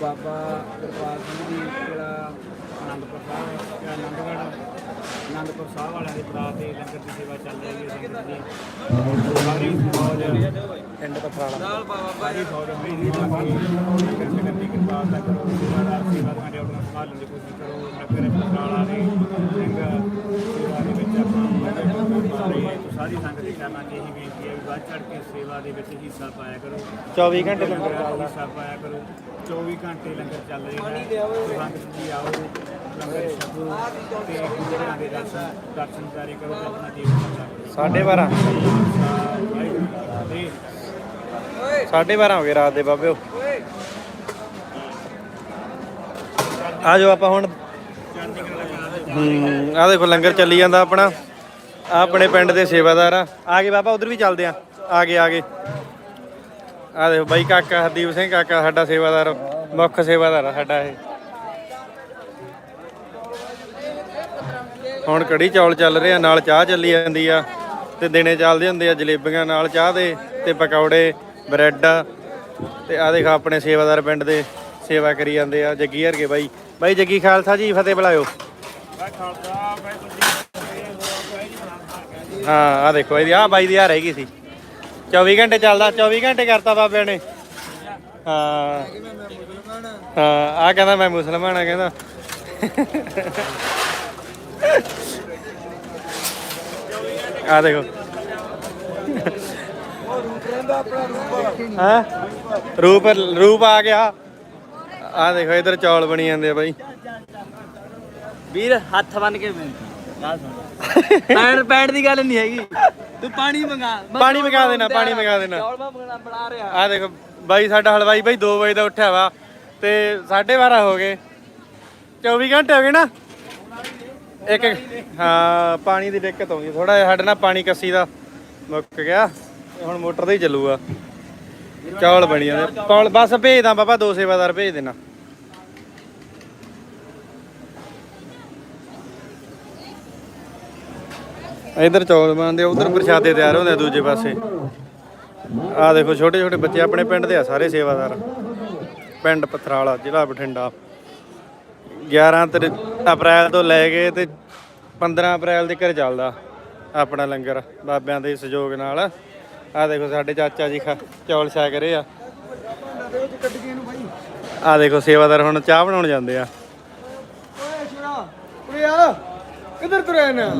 ਬਾਬਾ ਗੁਰਪਾਲ ਸਿੰਘ ਜੀ ਜਿਹੜਾ ਆਨੰਦਪੁਰ ਸਾਹਿਬ ਤੇ ਆਨੰਦਗੜ੍ਹ ਆਨੰਦਪੁਰ ਸਾਹਿਬ ਵਾਲਿਆਂ ਦੇ ਬਰਾਤ ਦੇ ਲੰਗਰ ਦੀ ਸੇਵਾ ਚੱਲ ਰਹੀ ਹੈ ਸੰਗਤ ਦੀ। ਸਾਰੀ ਫੌਜ ਪਿੰਡ ਪਥਰਾਲਾ। ਸਾਰੀ ਫੌਜ ਹੋਈ ਜੀ। ਲੰਗਰ ਸੰਗਤ ਦੀ ਕਿਰਪਾ ਦਾ ਕਰੋ ਸੇਵਾਦਾਰ ਸੇਵਾਦਾਰਾਂ ਦੇ ਆਰਡਰ ਸੰਭਾਲਣ ਦੀ ਕੋਸ਼ਿਸ਼ ਕਰੋ ਨਗਰ ਪਥਰਾਲਾ ਦੇ ਸਾਰੀ ਸੰਗਤ ਦੀ ਕਰਨਾ ਇਹੀ ਬੇਨਤੀ ਹੈ ਵੀ ਵੱਧ ਚੜ ਕੇ ਸੇਵਾ ਦੇ ਵਿੱਚ ਹਿੱਸਾ ਪਾਇਆ ਕਰੋ। 24 ਘੰਟੇ ਲੰਗਰ ਚੱਲਦਾ। ਹਿੱਸਾ ਪਾਇਆ ਕਰੋ। 24 ਘੰਟੇ ਲੰਗਰ ਚੱਲ ਰਿਹਾ ਹੈ। ਸੰਗਤ ਜੀ ਆਓ। ਲੰਗਰ ਛਕੋ। ਤੇ ਗੁਰੂਆਂ ਦੇ ਦਰਸ਼ਨ ਦਰਸ਼ਨ ਕਰੇ ਕਰੋ। ਤੇ ਆਪਣਾ ਜੀਵਨ ਬਚਾਓ ਸਾਢੇ 12 ਤੇ ਸਾਢੇ 12 ਹੋ ਗਏ ਰਾਤ ਦੇ ਬਾਬਿਓ। ਆ ਜਾਓ ਆਪਾਂ ਹੁਣ। ਆ ਦੇਖੋ ਲੰਗਰ ਚੱਲੀ ਜਾਂਦਾ ਆਪਣਾ। ਆਪਣੇ ਪਿੰਡ ਦੇ ਸੇਵਾਦਾਰ ਆ। ਆ ਗਏ ਬਾਬਾ ਉਧਰ ਵੀ ਚੱਲਦੇ ਆ। ਆ ਗਏ ਆ ਗਏ। ਆ ਦੇਖੋ ਬਾਈ ਕਾਕਾ ਹਰਦੀਪ ਸਿੰਘ ਕਾਕਾ ਸਾਡਾ ਸੇਵਾਦਾਰ ਮੁੱਖ ਸੇਵਾਦਾਰ ਆ ਸਾਡਾ ਇਹ। ਹੁਣ ਕੜੀ ਚੌਲ ਚੱਲ ਰਹੇ ਆ ਨਾਲ ਚਾਹ ਚੱਲੀ ਜਾਂਦੀ ਆ ਤੇ ਦਿਨੇ ਚੱਲਦੇ ਹੁੰਦੇ ਆ ਜਲੇਬੀਆਂ ਨਾਲ ਚਾਹ ਦੇ ਤੇ ਪਕੌੜੇ ਬ੍ਰੈਡ ਤੇ ਆ ਦੇਖ ਆਪਣੇ ਸੇਵਾਦਾਰ ਪਿੰਡ ਦੇ ਸੇਵਾ ਕਰੀ ਜਾਂਦੇ ਆ ਜੱਗੀ ਹਰਗੇ ਬਾਈ। ਬਾਈ ਜੱਗੀ ਖਾਲਸਾ ਜੀ ਫਤਿਹ ਬੁਲਾਇਓ। ਖਾਲਸਾ ਤੁਸੀਂ ਹਾਂ ਆ ਦੇਖੋ ਇਹਦੀ ਆ ਬਾਈ ਦੀ ਆ ਰਹਿ ਗਈ ਸੀ। 24 ਘੰਟੇ ਚੱਲਦਾ 24 ਘੰਟੇ ਕਰਤਾ ਬਾਬੇ ਨੇ। ਹਾਂ। ਹਾਂ ਆ ਕਹਿੰਦਾ ਮੈਂ ਮੁਸਲਮਾਨ ਆ, ਕਹਿੰਦਾ। ਆ ਦੇਖੋ। ਹਾਂ? ਰੂਪ ਰੂਪ ਆ ਗਿਆ। ਆ ਦੇਖੋ, ਇਧਰ ਚੌਲ ਬਣੀ ਜਾਂਦੇ ਆ ਬਾਈ। ਵੀਰ, ਹੱਥ ਬੰਨ ਕੇ ਬੇਨਤੀ ਗੱਲ ਸੁਣ ਪੈਣ ਪੈਣ ਦੀ ਗੱਲ ਨਹੀਂ ਹੈਗੀ। ਤੂੰ ਪਾਣੀ ਮੰਗਾ। ਪਾਣੀ ਮੰਗਾ ਦੇਣਾ, ਪਾਣੀ ਮੰਗਾ ਦੇਣਾ। ਚੌਲ ਮੈਂ ਬਣਾ ਰਿਹਾ। ਆ ਦੇਖੋ ਬਾਈ ਸਾਡਾ ਹਲਵਾਈ ਬਾਈ 2 ਵਜੇ ਦਾ ਉੱਠਿਆ ਵਾ ਤੇ 12:30 ਹੋ ਗਏ। 24 ਘੰਟੇ ਹੋ ਗਏ ਨਾ? ਇੱਕ ਹਾਂ ਪਾਣੀ ਦੀ ਦਿੱਕਤ ਆਉਂਦੀ ਥੋੜਾ ਜਿਹਾ ਸਾਡੇ ਨਾਲ ਪਾਣੀ ਕੱਸੀ ਦਾ ਮੁੱਕ ਗਿਆ ਹੁਣ ਮੋਟਰ ਤੇ ਹੀ ਚੱਲੂਗਾ। ਚੌਲ ਬਣੀ ਜਾਂਦੇ ਚੌਲ। ਬਸ ਭੇਜਦਾ ਬਾਬਾ ਦੋ ਸੇਵਾਦਾਰ ਭੇਜ ਦੇਣਾ। ਇਧਰ ਚੌਲ ਬਣਦੇ ਆ, ਉਧਰ ਪ੍ਰਸ਼ਾਦੇ ਤਿਆਰ ਹੁੰਦੇ ਆ ਦੂਜੇ ਪਾਸੇ। ਆ ਦੇਖੋ, ਛੋਟੇ ਛੋਟੇ ਬੱਚੇ ਆਪਣੇ ਪਿੰਡ ਦੇ ਆ, ਸਾਰੇ ਸੇਵਾਦਾਰ। ਪਿੰਡ ਪਥਰਾਲਾ, ਜ਼ਿਲ੍ਹਾ ਬਠਿੰਡਾ। 11 ਤਰੀ- ਅਪ੍ਰੈਲ ਤੋਂ ਲੈ ਕੇ ਤੇ 15 ਅਪ੍ਰੈਲ ਤੱਕ ਚੱਲਦਾ ਆਪਣਾ ਲੰਗਰ, ਬਾਬਿਆਂ ਦੇ ਸਹਿਯੋਗ ਨਾਲ। ਆ ਦੇਖੋ, ਸਾਡੇ ਚਾਚਾ ਜੀ ਖਾ ਚੌਲ ਛਕ ਰਹੇ ਆ। ਆ ਦੇਖੋ, ਸੇਵਾਦਾਰ ਹੁਣ ਚਾਹ ਬਣਾਉਣ ਜਾਂਦੇ ਆ। ਓਏ ਆ। ਕਿੱਧਰ ਤੁਰਿਆ ਨਾ?